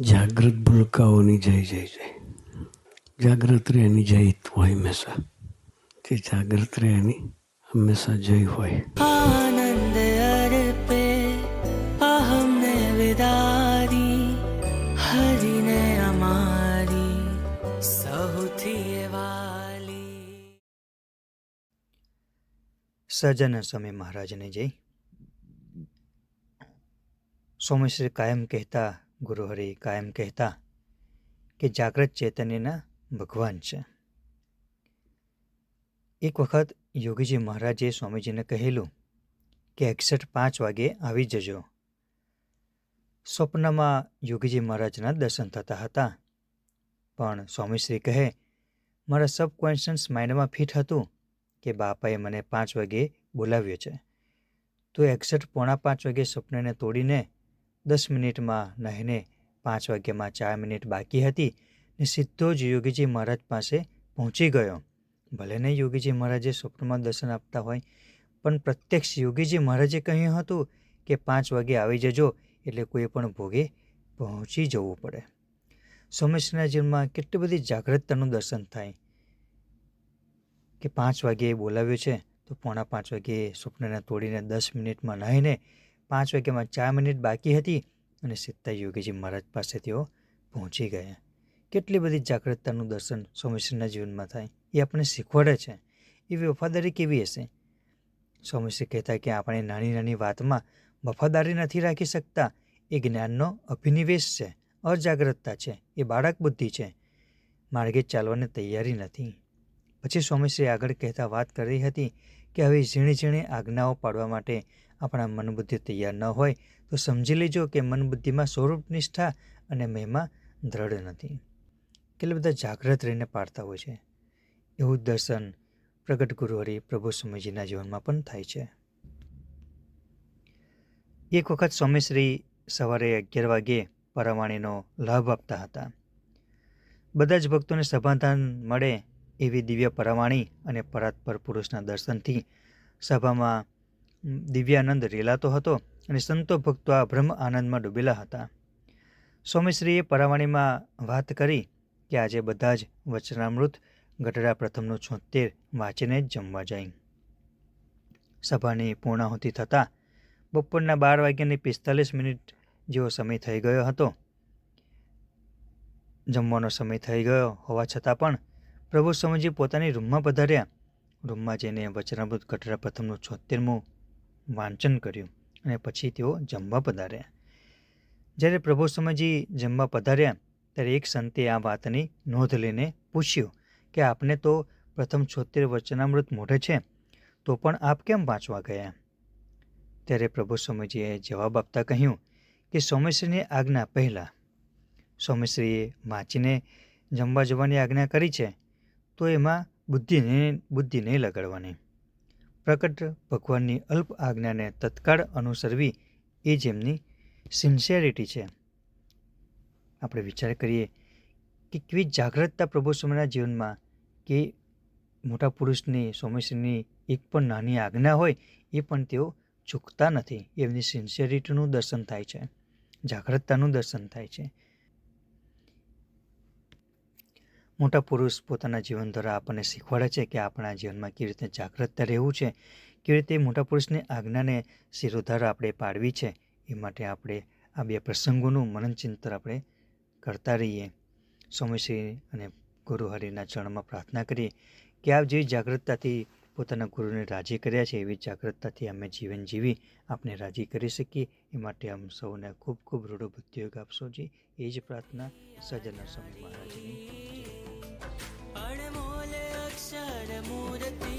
જાગૃત ભૂલકાઓની જય જય જય. જાગૃત રહે એની જય હોય હંમેશા. જે જાગૃત રહે એની હંમેશા જય હોય. આનંદ અર્પે અહમને વિદારી હરિને અમારી સૌથી વાલી. સજન સમય મહારાજને જય. સોમેશ્વર કાયમ કહેતા ગુરુહરિ કાયમ કહેતા કે જાગ્રત ચૈતન્યના ભગવાન છે. એક વખત યોગીજી મહારાજે સ્વામીજીને કહેલું કે એકસઠ પાંચ વાગે આવી જજો. સ્વપ્નમાં યોગીજી મહારાજના દર્શન થતા હતા. પણ સ્વામીશ્રી કહે, મારા સબકોન્શિયસ માઇન્ડમાં ફિટ હતું કે બાપાએ મને પાંચ વાગે બોલાવ્યો છે. તો એકસઠ પોણા પાંચ વાગે સ્વપ્નને તોડીને દસ મિનિટમાં નહીને પાંચ વાગ્યામાં ચાર મિનિટ બાકી હતી ને સીધો જ યોગીજી મહારાજ પાસે પહોંચી ગયો. ભલે ને યોગીજી મહારાજે સ્વપ્નમાં દર્શન આપતા હોય, પણ પ્રત્યક્ષ યોગીજી મહારાજે કહ્યું હતું કે પાંચ વાગે આવી જજો, એટલે કોઈ પણ ભોગે પહોંચી જવું પડે. સોમેશ્વરના જીવનમાં કેટલી બધી જાગૃતતાનું દર્શન થાય. કે પાંચ વાગે બોલાવ્યો છે, તો પોણા પાંચ વાગે સ્વપ્નને તોડીને દસ મિનિટમાં નહીને પાંચ વાગ્યામાં ચાર મિનિટ બાકી હતી અને સીધા યોગીજી મહારાજ પાસે તેઓ પહોંચી ગયા. કેટલી બધી જાગૃતતાનું દર્શન સ્વામીશ્રીના જીવનમાં થાય, એ આપણને શીખવાડે છે. એ વફાદારી કેવી હશે? સ્વામીશ્રી કહેતા કે આપણે નાની નાની વાતમાં વફાદારી નથી રાખી શકતા. એ જ્ઞાનનો અભિનિવેશ છે, અજાગ્રતતા છે, એ બાળક બુદ્ધિ છે. માર્ગે ચાલવાની તૈયારી નથી. પછી સ્વામીશ્રી આગળ કહેતા વાત કરી હતી કે હવે ઝીણી ઝીણી આજ્ઞાઓ પાડવા માટે આપણા મનબુદ્ધિ તૈયાર ન હોય, તો સમજી લેજો કે મનબુદ્ધિમાં સ્વરૂપ નિષ્ઠા અને મહિમા દ્રઢ નથી. કેટલા બધા જાગ્રત રહીને પાડતા હોય છે. એવું દર્શન પ્રગટ ગુરુહરિ પ્રભુ સ્વામીજીના જીવનમાં પણ થાય છે. એક વખત સ્વામીશ્રી સવારે અગિયાર વાગે પરવાણીનો લાભ આપતા હતા. બધા જ ભક્તોને સભાધાન મળે એવી દિવ્ય પરવાણી અને પરાત્પર પુરુષના દર્શનથી સભામાં દિવ્યાનંદ રેલાતો હતો અને સંતો ભક્તો આ બ્રહ્મ આનંદમાં ડૂબેલા હતા. સ્વામીશ્રીએ પરાવાણીમાં વાત કરી કે આજે બધા જ વચનામૃત ગઢડા પ્રથમનું છોતેર વાંચીને જ જમવા જાય. સભાની પૂર્ણાહુતિ થતાં બપોરના બાર વાગ્યાની પિસ્તાલીસ મિનિટ જેવો સમય થઈ ગયો હતો. જમવાનો સમય થઈ ગયો હોવા છતાં પણ પ્રભુ સ્વામીજી પોતાની રૂમમાં પધાર્યા. રૂમમાં જઈને વચનામૃત કટરા પ્રથમનું છોતેરમું વાંચન કર્યું અને પછી તેઓ જમવા પધાર્યા. જ્યારે પ્રભુ સ્વામીજી જમવા પધાર્યા, ત્યારે એક સંતે આ વાતની નોંધ લઈને પૂછ્યું કે આપને તો પ્રથમ છોતેર વચનામૃત મોઢે છે, તો પણ આપ કેમ વાંચવા ગયા? ત્યારે પ્રભુ સ્વામીજીએ જવાબ આપતા કહ્યું કે સ્વામીશ્રીની આજ્ઞા પહેલાં. સ્વામીશ્રીએ વાંચીને જમવા જવાની આજ્ઞા કરી છે તો એમાં બુદ્ધિ નહીં બુદ્ધિ નહીં લગાડવાની. પ્રકટ ભગવાનની અલ્પ આજ્ઞાને તત્કાળ અનુસરવી એ જેમની સિન્સિયરિટી છે. આપણે વિચાર કરીએ કે કેવી જાગૃતતા પ્રભુ સ્વામીના જીવનમાં કે મોટા પુરુષની સોમેશ્વરની એક પણ નાની આજ્ઞા હોય એ પણ તેઓ ચૂકતા નથી. એમની સિન્સિયરિટીનું દર્શન થાય છે જાગૃતતાનું દર્શન થાય છે. મોટા પુરુષ પોતાના જીવન દ્વારા આપણને શીખવાડે છે કે આપણા જીવનમાં કેવી રીતે જાગૃતતા રહેવું છે, કેવી રીતે મોટા પુરુષની આજ્ઞાને શિરોધાર આપણે પાડવી છે, એ માટે આપણે આ બે પ્રસંગોનું મનનચિંતન આપણે કરતા રહીએ. સ્વામીશ્રી અને ગુરુ હરિના ચરણમાં પ્રાર્થના કરીએ કે આપ જેવી જાગૃતતાથી પોતાના ગુરુને રાજી કર્યા છે, એવી જાગૃતતાથી અમે જીવન જીવી આપને રાજી કરી શકીએ, એ માટે આમ સૌને ખૂબ ખૂબ રૂઢો બુદ્ધિયોગ આપશો જી. એ જ પ્રાર્થના સજ્જન સ્વામી મહારાજની. പഴമോലെ അക്ഷരമൂരത്തി